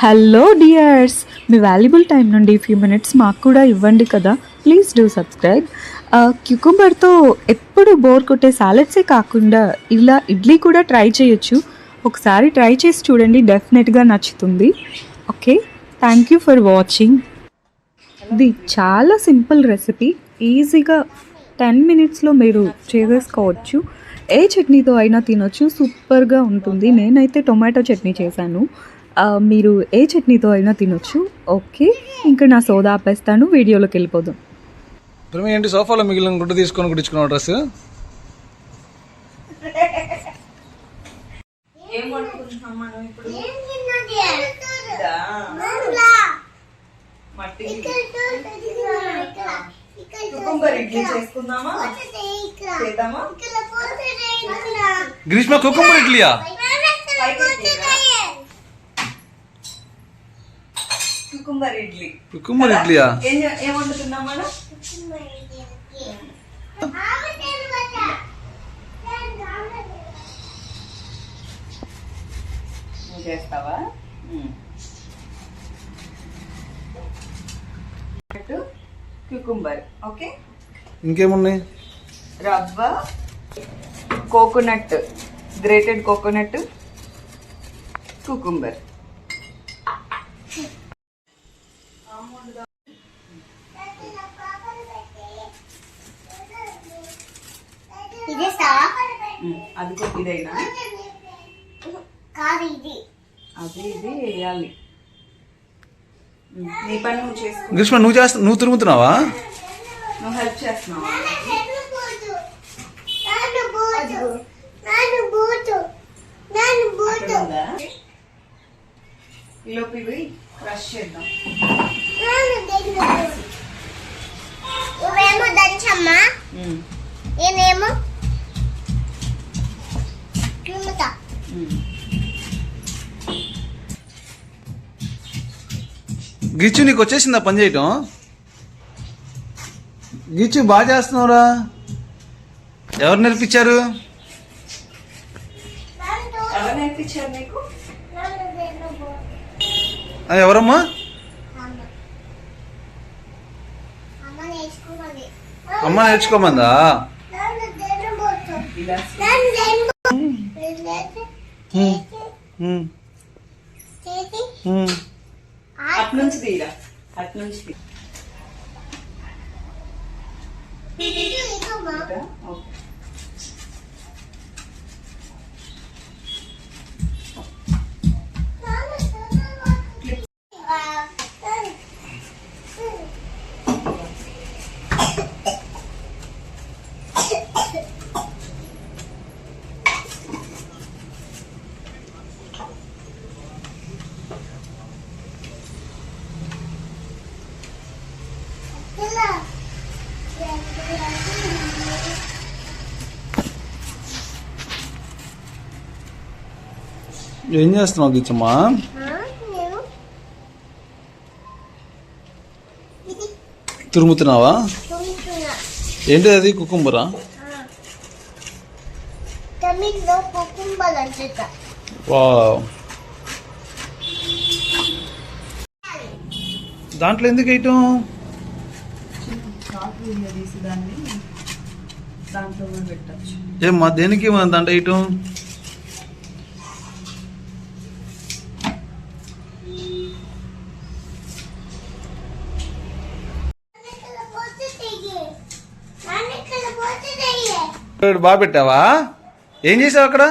Hello dears మీ valuable time నుండి few minutes మాకు కూడా ఇవ్వండి కదా. ప్లీజ్ డూ సబ్స్క్రైబ్ క్యూకుంబర్తో ఎప్పుడు బోర్ కొట్టే సాలెడ్సే కాకుండా ఇలా ఇడ్లీ కూడా ట్రై చేయొచ్చు. ఒకసారి ట్రై చేసి చూడండి డెఫినెట్గా నచ్చుతుంది. Okay thank you for watching ఇది చాలా సింపుల్ రెసిపీ ఈజీగా టెన్ మినిట్స్లో మీరు చేసేసుకోవచ్చు. ఏ చట్నీతో అయినా తినొచ్చు. సూపర్గా ఉంటుంది. నేనైతే టొమాటో చట్నీ చేశాను. మీరు ఏ చట్నీతో అయినా తినొచ్చు. ఓకే. ఇంకా నా సోదా ఆపేస్తాను. వీడియోలోకి వెళ్ళిపోదాం. ప్రేమ ఏంటి సోఫాలో మిగిలిన గుడ్డ తీసుకొని కుట్టించుకున్నావు డ్రెస్ గ్రీష్మ కుకుంబర్ ఇడ్లీయా? కుకుంబర్ ఇడ్లీ. కుకుంబర్ ఇడ్లీయా? ఏం వండుతున్నాం మనం చేస్తావా? Cucumber okay? ఇంకేమున్నాయి? రవ్వ కోకోనట్ గ్రేటెడ్ కోకోనట్ కుకుంబర్. అది ఇదైనా? కాదు ఇది. అది ఇది వేయాలి. నీ పని నువ్వు చేసుకో. గ్రీష్మ నువ్వు చేస్తా నువ్వు తిరుగుతున్నావా? నువ్వు హెల్ప్ చేస్తున్నావా? ఈలోపు ఇవి క్రష్ చేద్దాం. నువ్వేమో దంచమ్మా. నేనేమో. గిచ్చు నీకు వచ్చేసిందా పని చేయటం? గిచ్చు బాగా చేస్తున్నావురా. ఎవరు నేర్పించారు? ఎవరమ్మా అమ్మ అమ్మ నేర్చుకున్నది అమ్మ నేర్చుకోమందా నన్ను దగ్గర బూతు ఇలా నన్ను దగ్గర బూతు ఉమ్, చేతి ఉమ్. అటు నుంచి తీరా? అటు నుంచి తీ ఇదిగోమ్మా ఓకే. ఏం చేస్తున్నావు గిచ్చమ్మా తురుముతున్నావా? ఏంటి అది? కుకుంబరా? దాంట్లో ఎందుకు వేయటం? షార్ట్ వీడియో తీసి దాన్ని దాంట్లో కూడా పెట్టచ్చు ఏమ్మా దేనికి మన వేయటం ఇక్కడ బాగా పెట్టావా? ఏం చేసావు అక్కడ?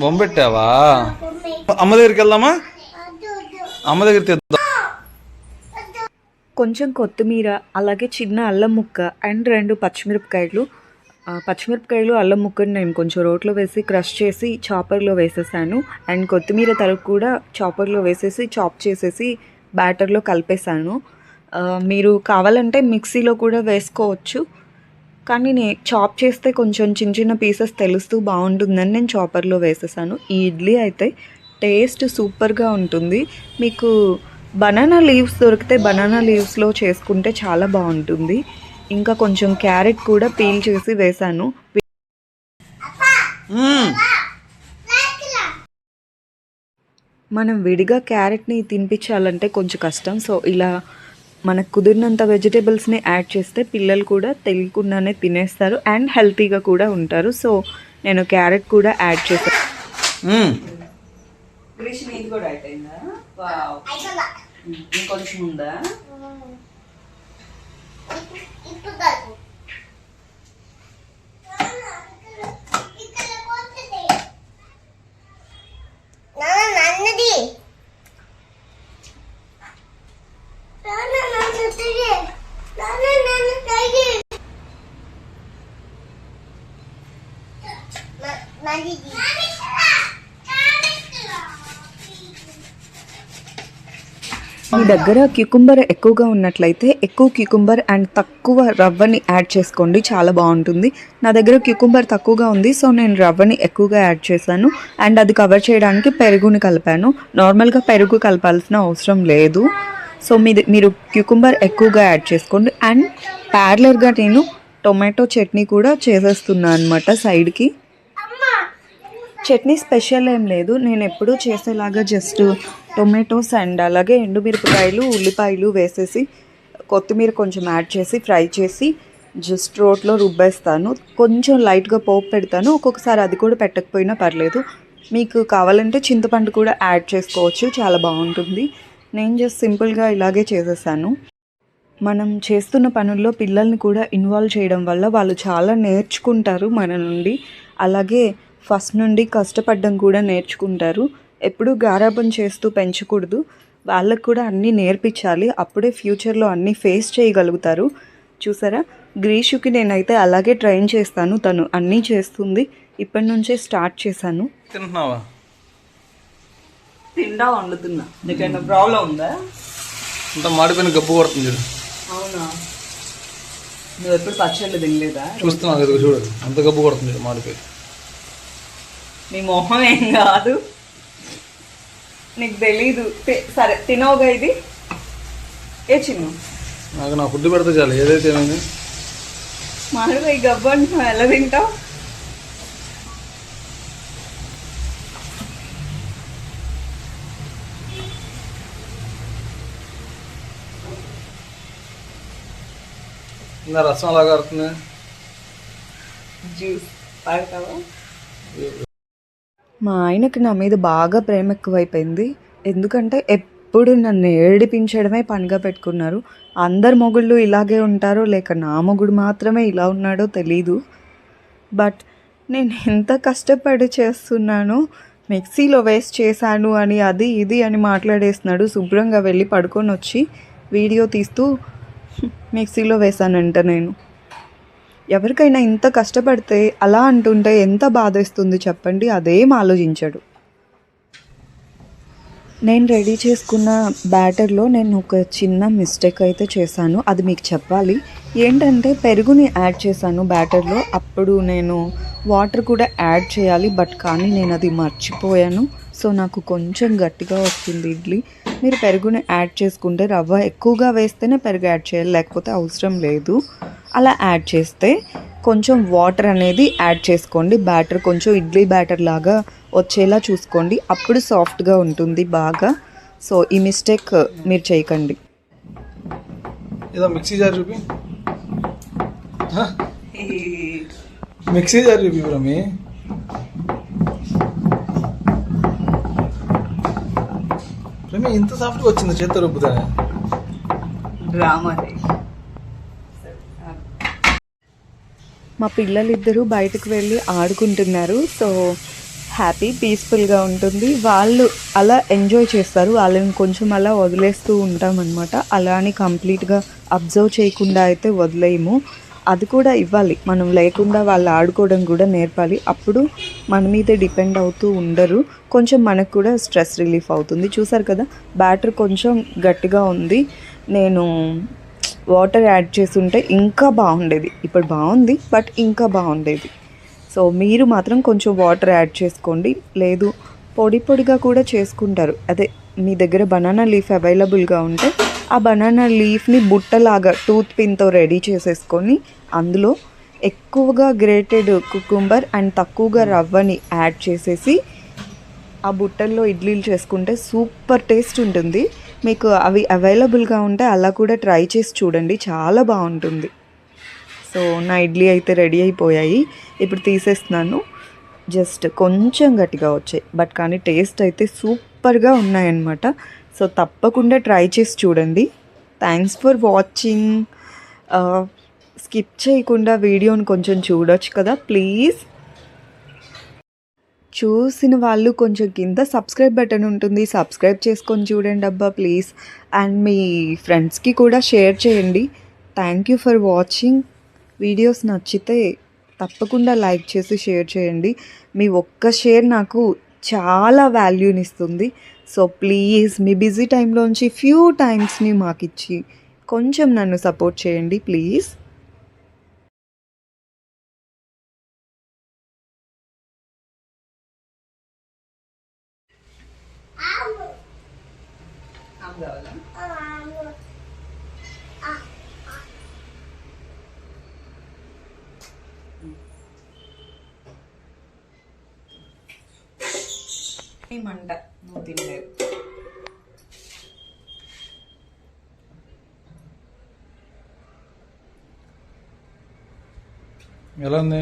బొమ్మ పెట్టావా? అమ్మ దగ్గరికి వెళ్దామా? అమ్మ దగ్గర తెద్దాం. కొంచెం కొత్తిమీర అలాగే చిన్న అల్లం ముక్క అండ్ రెండు పచ్చిమిరపకాయలు. పచ్చిమిరపకాయలు అల్లం ముక్కని నేను కొంచెం రోట్లో వేసి క్రష్ చేసి చాపర్లో వేసేసాను. అండ్ కొత్తిమీర తరుగు కూడా చాపర్లో వేసేసి చాప్ చేసేసి బ్యాటర్లో కలిపేశాను. మీరు కావాలంటే మిక్సీలో కూడా వేసుకోవచ్చు. కానీ నేను చాప్ చేస్తే కొంచెం చిన్న చిన్న పీసెస్ తెలుస్తూ బాగుంటుందని నేను చాపర్లో వేసేసాను. ఈ ఇడ్లీ అయితే టేస్ట్ సూపర్గా ఉంటుంది. మీకు బనానా లీవ్స్ దొరికితే బనానా లీవ్స్లో చేసుకుంటే చాలా బాగుంటుంది. ఇంకా కొంచెం క్యారెట్ కూడా పీల్ చేసి వేశాను. మనం విడిగా క్యారెట్ని తినిపించాలంటే కొంచెం కష్టం. సో ఇలా మనకు కుదిరినంత వెజిటేబుల్స్ని యాడ్ చేస్తే పిల్లలు కూడా తెలియకుండానే తినేస్తారు అండ్ హెల్తీగా కూడా ఉంటారు. సో నేను క్యారెట్ కూడా యాడ్ చేశాను ఇంకొంచెం ఉందా? ఇప్పుడు కాదు ఇక్కడ పోతుంది నాన్న నన్నది నాన్న నన్ను తిరిగి నాన్న నన్ను తిరిగి నాది మీ దగ్గర క్యూకుంబర్ ఎక్కువగా ఉన్నట్లయితే ఎక్కువ క్యూకుంబర్ అండ్ తక్కువ రవ్వని యాడ్ చేసుకోండి. చాలా బాగుంటుంది. నా దగ్గర క్యూకుంబర్ తక్కువగా ఉంది సో నేను రవ్వని ఎక్కువగా యాడ్ చేశాను. అండ్ అది కవర్ చేయడానికి పెరుగుని కలిపాను. నార్మల్గా పెరుగు కలపాల్సిన అవసరం లేదు. సో మీది మీరు క్యూకుంబర్ ఎక్కువగా యాడ్ చేసుకోండి. అండ్ ప్యారలర్గా నేను టొమాటో చట్నీ కూడా చేసేస్తున్నాను అనమాట సైడ్కి చట్నీ స్పెషల్ ఏం లేదు. నేను ఎప్పుడూ చేసేలాగా జస్ట్ టొమాటోస్ అండ్ అలాగే ఎండుమిరపకాయలు ఉల్లిపాయలు వేసేసి కొత్తిమీర కొంచెం యాడ్ చేసి ఫ్రై చేసి జస్ట్ రోట్లో రుబ్బేస్తాను. కొంచెం లైట్గా పోపు పెడతాను. ఒక్కొక్కసారి అది కూడా పెట్టకపోయినా పర్లేదు. మీకు కావాలంటే చింతపండు కూడా యాడ్ చేసుకోవచ్చు. చాలా బాగుంటుంది. నేను జస్ట్ సింపుల్గా ఇలాగే చేసేసాను. మనం చేస్తున్న పనుల్లో పిల్లల్ని కూడా ఇన్వాల్వ్ చేయడం వల్ల వాళ్ళు చాలా నేర్చుకుంటారు మన నుండి. అలాగే ఫస్ట్ నుండి కష్టపడడం కూడా నేర్చుకుంటారు. ఎప్పుడూ గారాబం చేస్తూ పెంచకూడదు. వాళ్ళకు కూడా అన్నీ నేర్పించాలి. అప్పుడే ఫ్యూచర్లో అన్నీ ఫేస్ చేయగలుగుతారు. చూసారా? గ్రీషుకి నేనైతే అలాగే ట్రైన్ చేస్తాను. తను అన్నీ చేస్తుంది. ఇప్పటి నుంచే స్టార్ట్ చేశాను. తింటున్నావా? తిండా వండుతున్నా. నీకేమైనా ప్రాబ్లం ఉందా? అంత మాడిపోయిన గబ్బు కొడుతుంది చూడు. అవునా? నువ్వు ఎప్పుడు పచ్చళ్ళు తినలేదా? చూస్తున్నావు చూడు. అంత గబ్బు కొడుతుంది చూడు మాడిపోయి. నీ మొహం ఏం కాదు. నీకు తెలీదు. సరే తినవుగా ఇది? ఏ చిన్ను? నాకు నా ఫుడ్ పెడితే చాలు ఏదైతే ఏమైంది మామిడిగా ఈ గబ్బు అంటున్నావు ఎలా తింటావు? ఇంకా రసం అలాగా జ్యూస్ తాగుతావా? మా ఆయనకి నా మీద బాగా ప్రేమ ఎక్కువైపోయింది. ఎందుకంటే ఎప్పుడు నన్ను ఏడిపించడమే పనిగా పెట్టుకున్నారు. అందరు మొగుళ్ళు ఇలాగే ఉంటారో లేక నా మొగుడు మాత్రమే ఇలా ఉన్నాడో తెలీదు. బట్ నేను ఎంత కష్టపడి చేస్తున్నానో మిక్సీలో వేస్ట్ చేశాను అని అది ఇది అని మాట్లాడేస్తున్నాడు. శుభ్రంగా వెళ్ళి పడుకొని వచ్చి వీడియో తీస్తూ మిక్సీలో వేశానంట నేను. ఎవరికైనా ఇంత కష్టపడితే అలా అంటుంటే ఎంత బాధేస్తుంది చెప్పండి అదేం ఆలోచించాడు నేను రెడీ చేసుకున్న బ్యాటర్లో నేను ఒక చిన్న మిస్టేక్ అయితే చేశాను అది మీకు చెప్పాలి. ఏంటంటే పెరుగుని యాడ్ చేశాను బ్యాటర్లో అప్పుడు నేను వాటర్ కూడా యాడ్ చేయాలి బట్ కానీ నేను అది మర్చిపోయాను. సో నాకు కొంచెం గట్టిగా వస్తుంది ఇడ్లీ. మీరు పెరుగుని యాడ్ చేసుకుంటే రవ్వ ఎక్కువగా వేస్తేనే పెరుగు యాడ్ చేయాలి లేకపోతే అవసరం లేదు. అలా యాడ్ చేస్తే కొంచెం వాటర్ అనేది యాడ్ చేసుకోండి. బ్యాటర్ కొంచెం ఇడ్లీ బ్యాటర్ లాగా వచ్చేలా చూసుకోండి. అప్పుడు సాఫ్ట్గా ఉంటుంది బాగా. సో ఈ మిస్టేక్ మీరు చేయకండి. ఏదో మిక్సీ జార్ చూపి. హ? మిక్సీ జార్ చూపి రమి రమి ఇంత సాఫ్ట్గా వచ్చింది చేత్తో రుబ్బుతా డ్రామా మా పిల్లలిద్దరూ బయటకు వెళ్ళి ఆడుకుంటున్నారు. సో హ్యాపీ పీస్ఫుల్గా ఉంటుంది. వాళ్ళు అలా ఎంజాయ్ చేస్తారు. వాళ్ళని కొంచెం అలా వదిలేస్తూ ఉంటామన్నమాట. అలా అని కంప్లీట్గా అబ్జర్వ్ చేయకుండా అయితే వదిలేయము. అది కూడా ఇవ్వాలి. మనం లేకుండా వాళ్ళు ఆడుకోవడం కూడా నేర్పాలి. అప్పుడు మన మీద డిపెండ్ అవుతూ ఉండరు. కొంచెం మనకు కూడా స్ట్రెస్ రిలీఫ్ అవుతుంది. చూసారు కదా? బ్యాటర్ కొంచెం గట్టిగా ఉంది. నేను వాటర్ యాడ్ చేసుంటే ఇంకా బాగుండేది. ఇప్పుడు బాగుంది బట్ ఇంకా బాగుండేది. సో మీరు మాత్రం కొంచెం వాటర్ యాడ్ చేసుకోండి. లేదు పొడి పొడిగా కూడా చేసుకుంటారు. అదే మీ దగ్గర బనానా లీఫ్ అవైలబుల్గా ఉంటే ఆ బనానా లీఫ్ని బుట్టలాగా టూత్ పిన్తో రెడీ చేసేసుకొని అందులో ఎక్కువగా గ్రేటెడ్ కుకుంబర్ అండ్ తక్కువగా రవ్వని యాడ్ చేసేసి ఆ బుట్టల్లో ఇడ్లీలు చేసుకుంటే సూపర్ టేస్ట్ ఉంటుంది. మీకు అవి అవైలబుల్గా ఉంటే అలా కూడా ట్రై చేసి చూడండి. చాలా బాగుంటుంది. సో నా ఇడ్లీ అయితే రెడీ అయిపోయాయి. ఇప్పుడు తీసేస్తున్నాను. జస్ట్ కొంచెం గట్టిగా వచ్చాయి. బట్ కానీ టేస్ట్ అయితే సూపర్గా ఉన్నాయన్నమాట. సో తప్పకుండా ట్రై చేసి చూడండి. Thanks for watching. స్కిప్ చేయకుండా వీడియోని కొంచెం చూడొచ్చు కదా. ప్లీజ్. చూసిన వాళ్ళు కొంచెం కింద సబ్స్క్రైబ్ బటన్ ఉంటుంది. సబ్స్క్రైబ్ చేసుకొని చూడండి అబ్బా ప్లీజ్ అండ్ మీ ఫ్రెండ్స్కి కూడా షేర్ చేయండి. Thank you for watching videos నచ్చితే తప్పకుండా లైక్ చేసి షేర్ చేయండి. మీ ఒక్క షేర్ నాకు చాలా వాల్యూనిస్తుంది సో ప్లీజ్ మీ బిజీ టైంలోంచి ఫ్యూ టైమ్స్ని మాకు ఇచ్చి కొంచెం నన్ను సపోర్ట్ చేయండి ప్లీజ్ ఈ మంట నువ్వు తినలేవు ఎలా ఉంది